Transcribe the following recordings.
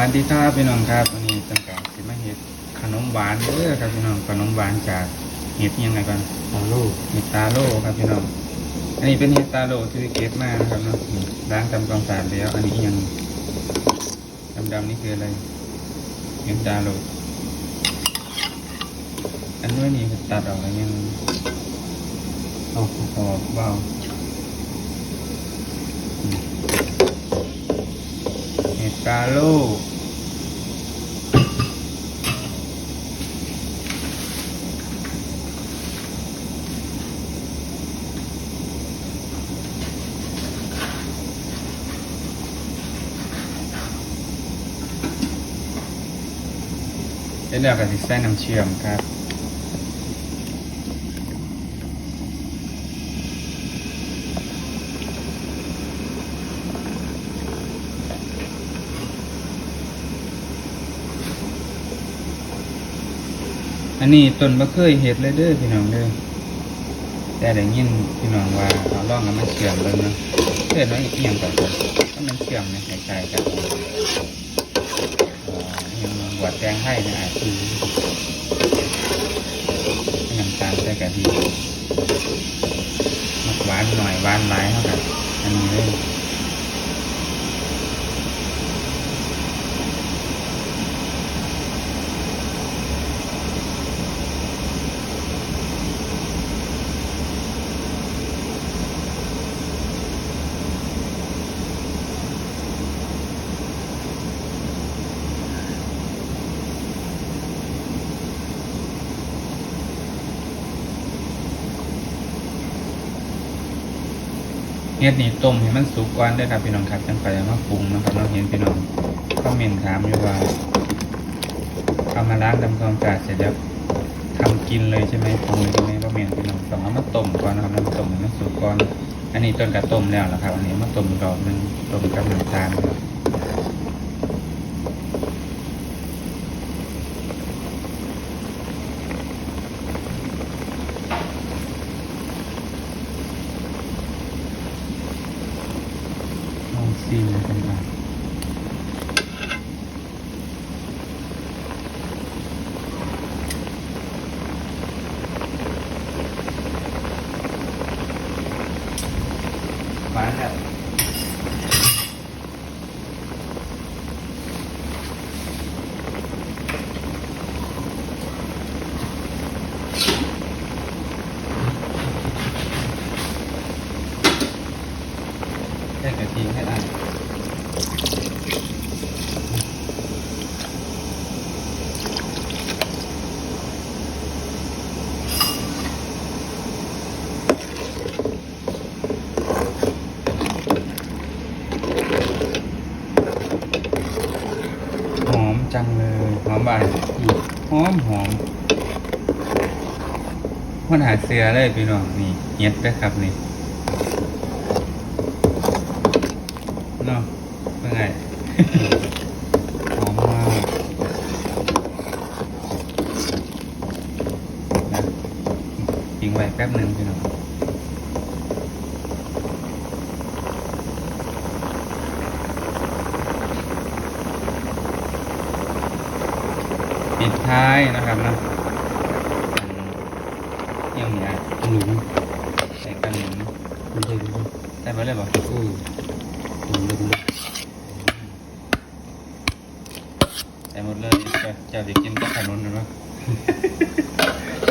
วัสดีครับพี่น้องครับวันนี้ตั้งแต่สิมาเห็ดขนมหวานเด้อครับพี่น้องขนมหวานจากเห็ดยังไงก่อนตาลูกเห็ดตาโลครับพี่น้องอันนี้เป็นเห็ดตาโลที่เก็บมานะครับเนาะนี่ล้างทำความสะอาดแล้วอันนี้ยังดำๆนี่คืออะไรเห็ดตาโลอันนู้นนี่ตัดออกแล้วยังเอาออกเบาอืมเห็ดตาโลเดี๋ยวเราก็จะใส่น้ำเชื่อมครับ นนี้ต้นบะเคยเห็ดเลยเด้อพี่น้องเด้อแต่ได้ยินพี่น้องว่าเอาล่องแล้วมันเชื่อมเลยนะเพื่อนว่าอีกอหย่างกับผมถ้ามันเชื่อมเนี่ยคล้ายๆกับหยังหวดแดงให้นี่ยอาจคือให้น้ำตาลใส่กะทิหวานหน่อยหวานหลายเท่ากับอันนี้เลย เฮ็ดนี่ต้มให้มันสุกก่อนได้ครับพี่น้องครับจังไปมาปรุงนะครับเราเห็นพี่น้องคอมเมนถามอยู่ว่าเอามาล้างทำความสะอาดเสร็จแล้วทำกินเลยใช่ไหมปรุงเลยใช่ไหมคอมเมนพี่น้องสองเอามาต้มก่อนนะครับน้ำต้มให้มันสุกก่อนอันนี้ต้นกระต้มแล้วนะครับอันนี้มาต้มกรอบหนึงต้มกับน้ำตาลครับลองซีมกันครับ หวานแล้ว ใส่กะทิให้ได้หอมจังเลย หอม บานหอมหอมมันหาเสือเลยพี่น้องนี่เย็ดด้วยครับนี่เนาะเป็นไงหอมมากนะทิ้งไว้แป๊บหนึ่งพี่น้อง ปิดท้ายนะครับนะยังมีอะไรหนุนใส่กันหนุนมันได้ดูใส่ไปเลยบ่อืมหนุนเลยใส่หมดเลยเจ้าเจ้าจะกินกับขนุนหรือเปล่า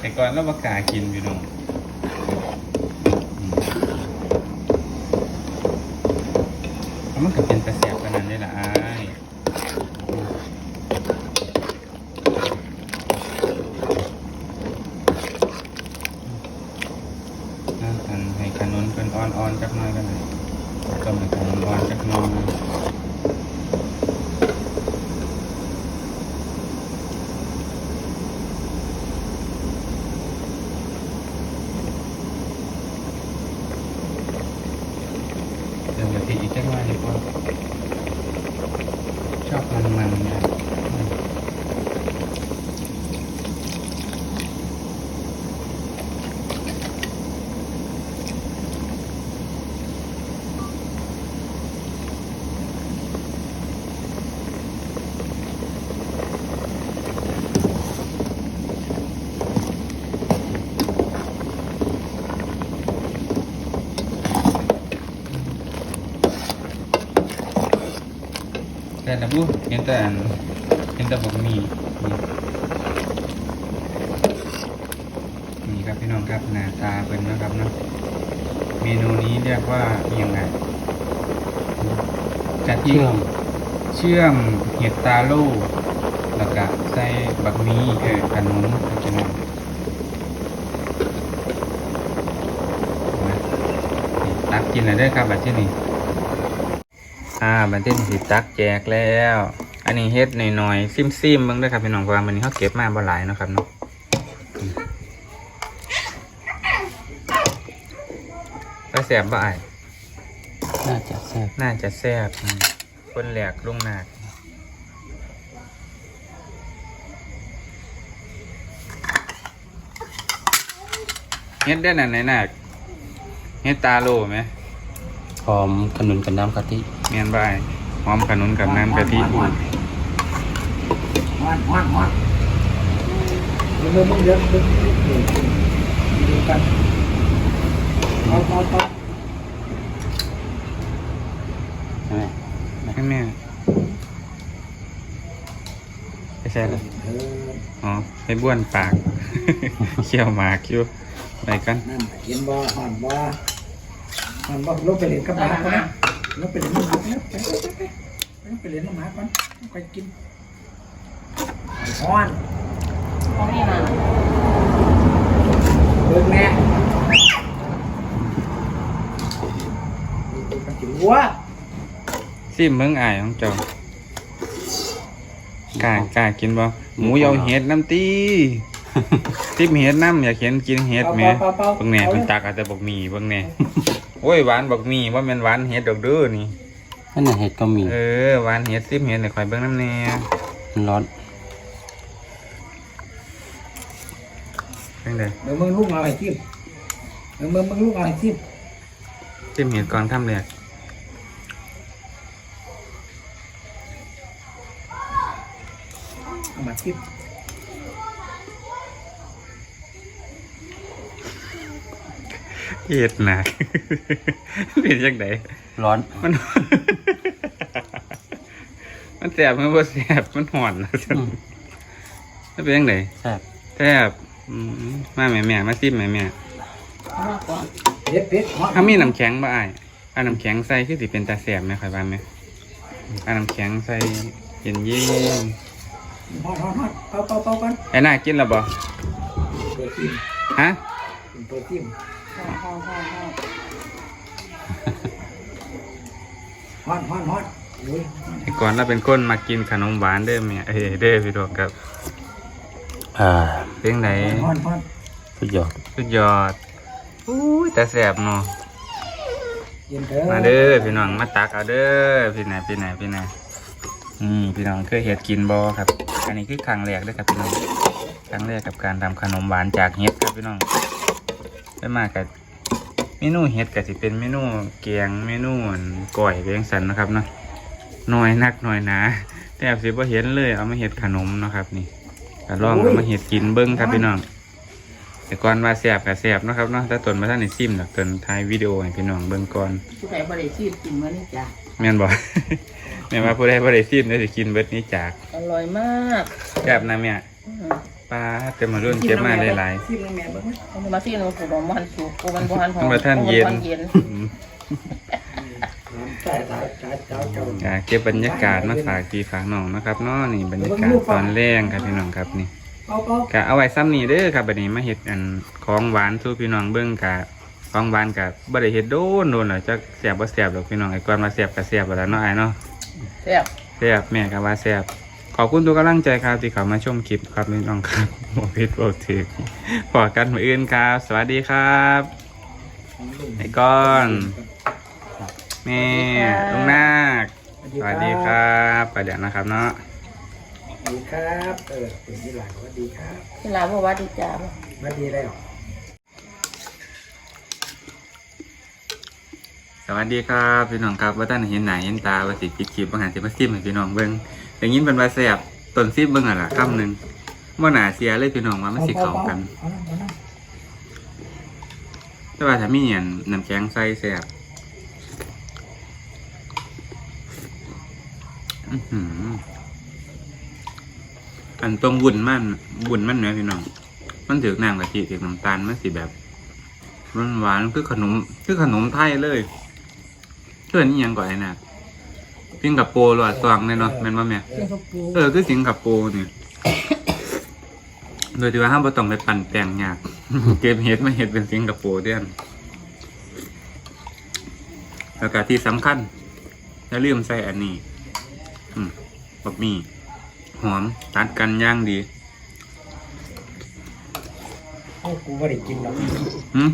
แต่ก่อนเราประกากินพี่น้องมันก็เป็นตะแสบขนาดนี้ล่ะอ้ายนั่นอันให้ขนุนเป็นอ่อนๆจักหน่อยกันหน่อยต้มให้ขนุนอ่อนจักหน่อยเดี๋ยวกะทิอีกจักหน่อยดีกว่าชอบมันๆเนี่ยอืม แต่ละบุเห็นแต่อันเห็นแต่บะหมี่นี่นี่ครับพี่น้องครับหน้าตาเป็นนะครับเนาะเมนูนี้เรียกว่าเอียงไงกะทิเชื่อมเชื่อมเห็ดตาโล่แล้วก็ใส่บักหมี่เออขนมครับพี่น้องมานี่ตักกินเลยเด้อครับแบบที่นี่ อ่าบันเทิงสิตักแจกแล้ว อันนี้เฮ็ดหน่อยๆซิมๆเบิ่งเด้อครับพี่น้องเพราะว่ามันนี้เขาเก็บมาบ่หลายเนาะครับเนาะอืมก็แซ่บบ่อ้ายน่าจะแซ่บน่าจะแซ่บอืมคนแหลกลุงนาดเฮ็ดได้นั่นไหนนาดเฮ็ดตาโลไหมหอมขนุนกับน้ำกะทิ เมียนบ่ายหอมขนุนกับน้ำกะทิฮ้อนฮ้อนฮ้อนเดี๋ยวมึงเดี๋ยวมึงดูกันเอาเอาเอาใช่ไหมให้แม่ไม่ใช่เลยเอออ๋อให้บ้วนปากเคี่ยวหมากอยู่ไปกันนั่นเย็นบ่ฮ้อนบ่ฮ้อนบ่ลงไปเล่นกับหมาก่อนนะลงไปเล่นกับหมาแล้วไปไปไปไปลงไปเล่นกับหมาก่อนค่อยกินฮ้อนเขาไม่มาเบิ่งแน่ดูกันจิ๋วะซิมเมืองอายของเจ้ากล้ากล้ากินบ่หมูยอเห็ดน้ำตีซิมเห็ดน้ำอยากเห็นกินเห็ดแหมเป่าเป่าเบิ่งแหน่เพิ่นตักเอาแต่บักหมี่เบิ่งแหน่ โอ้ยหวานบักหมี่ว่าแม่นหวานเห็ดดอกเด้อนี่นั่นน่ะเห็ดก็มี เออหวานเห็ดซิมเห็ดให้ข่อยเบิ่งน้ำแหน่มันร้อนจังได๋เดี๋ยวมึงลูกเอาให้ทิ่มเดี๋ยวมึงมึงลูกเอาให้ทิ่มซิมเห็ดก่อนคำแรกเอามาทิ่ม เห็ดหนักเป็นจังได๋ร้อน มัน มันแสบมันบ่แสบมันห่อนนะอืม มันเป็นยังไงแซ่บแสบอืมมาแม่แม่มาซิมแม่แม่เขามาก่อนเผ็ดเผ็ดฮ้อนถ้ามีน้ำแข็งบ่อ้ายเอาน้ำแข็งใส่คือสิเป็นตาแสบไหมค่อยว่าไหมเอาน้ำแข็งใส่เย็นเย็นฮ้อนฮ้อนฮ้อนเป่าเป่าเป่ากันๆไอ้น่ากินแล้วบ่เปิดทิ่มฮะเปิดทิ่ม ห้องห้องห้องห้องฮ้อนฮ้อนฮ้อนโอ้ยไอ้ก่อนเราเป็นคนมากินขนมหวานเด้อแม่เอ้ยเด้อพี่ดอกครับอ่าเพียงไหนฮ้อนฮ้อนสุดยอดสุดยอดอุ้ยแต่แสบเนาะเย็นเด้อมาเด้อพี่น้องมาตักเอาเด้อพี่ไหนพี่ไหนพี่ไหนอืมพี่น้องเคยเห็ดกินบอครับ อันนี้คือครั้งแรกเด้วยครับพี่น้องครั้งแรกกับการทำขนมหวานจากเห็ดครับพี่น้อง ได้มากับเมนูเห็ดก็สิเป็นเมนูแกงเมนูอั่นก้อยเลี้ยงสันนะครับเนาะน้อยนักน้อยหนาแต่บสิบ่เห็นเลยเอามาเห็ดขนมเนาะครับนี่ก็ลองเอามาเห็ดกินเบิ้งครับพี่น้องแต่ก่อนว่าแสบกับแสบเนาะครับเนาะแต่ตนมาท่านในซิมดอกตนถ่ายวิดีโอให้พี่น้องเบิ้งก่อนผู้ใดบริสุทธิ์กินมื้อนี้จ้ะแม่นบอกแม่นว่าผู้ใดบ่ได้ซิมได้สิกินเบิดนี้จากอร่อยมากแซ่บนะแม่อืม ป้าเต็มมารุ่นเก็บมาหลายทิ่มน้ำแม่เบิ่งไหมเอามาที่หนูผมบอกมันสุกกูมันบ่ทันหอๆมมาท่านเย็นกูมัเย็นอืมใช่ใช่ใช่ใช่ใช่ก็เก็บบรรยากาศมาฝากพี่ฝากน้องนะครับเนาะนี่บรรยากาศตอนแรงครับพี่น้องครับนี่เป่าเป่าก็เอาไว้ซ้ำนี้เด้อครับบัดนี้มาเฮ็ดอันของหวานสู่พี่น้องเบิ่งกะของหวานกะบ่ได้เฮ็ดโดนโดนหรอกจักแซ่บบ่แซ่บดอกพี่น้องไอ้ก่อนมาแซ่บก็แซ่บแล้วเนาะอ้ายเนาะแซ่บแซ่บแม่ก็ว่าแซ่บ ขอบคุณทุกกำลังใจครับที่เข้ามาชมคลิปครับพี่น้องครับบ่ผิดบ่ถูกพอกันมื้ออื่นครับ สวัสดีครับไอ้ก้อนแม่ลุงนาคสวัสดีครับไปเดี๋ยวนะครับเนาะสวัสดีครับเออเป็นที่หลังสวัสดีครับที่ลาบอกว่าดีจ้าสวัสดีแล้วสวัสดีครับพี่น้องครับว่าท่านเห็นหน้าเห็นตาว่าสิปิดคลิปว่าหันสิมาซิมให้พี่น้องเบิ่ง อย่างนี้เป็นว่าแซ่บต้นซิมเบิ่งอะล่ะคำหนึงบ่น่าเสียเลยพี่น้องว่ามันสิเข้ากันเอาน้ำเอาน้แต่ว่าถ้ามีเนี่ยน้ำแข็งใส่แซ่บอื้อหืออันตรงบุญมันบุญมันเนี่ยพี่น้อง มันถือน้ำกะทิถือน้ำตาลมันสิแบบมันหวานคือขนมคือขนมไทยเลยเพื่อนนี่ยังก่อนไอ้น่ะ สิงคโปร์หรือว่าซองเนี่ยเนาะแม่นว่าแม่สิงคโปร์เออคือสิงคโปร์นี่ โดยที่ว่าห้ามบ่ต้องไปปั่นแปลงยาก เก็บเห็ดมาเห็ดเป็นสิงคโปร์เด้อนแล้วก็ที่สำคัญอย่าลืมใส่อันนี้ อืมบะหมี่หอมตัดกันย่างดีโอ้กูไม่ได้กินหรอกหืม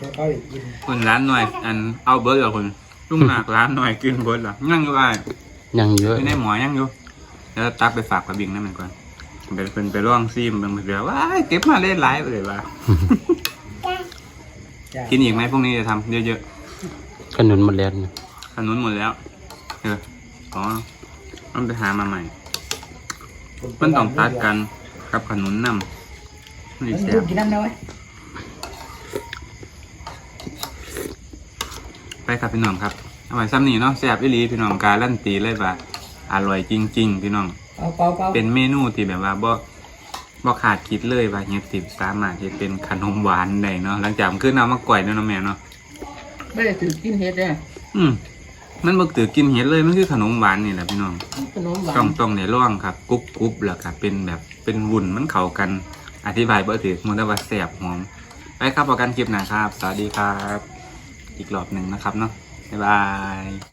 ตัวเขาได้กิน คุณร้านหน่อย อันเอาเบิร์ดเหรอคุณ ลุงหนักร้านหน่อยกินเบิร์ดเหรอยังอยู่ไอ้ยังเยอะไม่ได้หมอยังอยู่ แล้วตักไปฝากกระบิงนั่นมันก่อนไปเป็นไปร่องซีมบางเดือว้ายเก็บมาเล่นหลายเลยว่ะจ้ากินอีกไหมพวกนี้จะทำเยอะขนุนหมดแล้วนะๆขนุนหมดแล้วเอออ๋อมันไปหามาใหม่มันต้องตัดกันกับขนุนนำมันมัอีนแซ่ดูบกินน้ำน้อย ไปครับพี่น้องครับเอาไว้ซ้ำนี้เนาะแซ่บอีหลีพี่น้องการันตีเลยว่าอร่อยจริง ๆ พี่น้องเปล่าเปล่าเปล่าเป็นเมนูที่แบบว่าบ่บ่ขาดคิดเลยว่าเฮียติบสามารถที่เป็นขนมหวานได้เนาะหลังจากมันขึ้นเอามาก่อยเนาะเนาะแม่เนาะไม่ได้ถือกินเฮ็ดเด้อืมมันบ่ตือกินเห็ดเลยมันคือขนมหวานนี่แหละพี่น้อง ขนมหวาต้อนงต้องในร่องครับกรุบกรุบแล้วก็เป็นแบบเป็นวุ่นมันเข้ากัน อธิบายบ่ถือมันได้ว่าแซ่บหอมไปครับพอกันคลิปหน้าครับ สวัสดีครับ อีกรอบหนึ่งนะครับเนาะบ๊ายบาย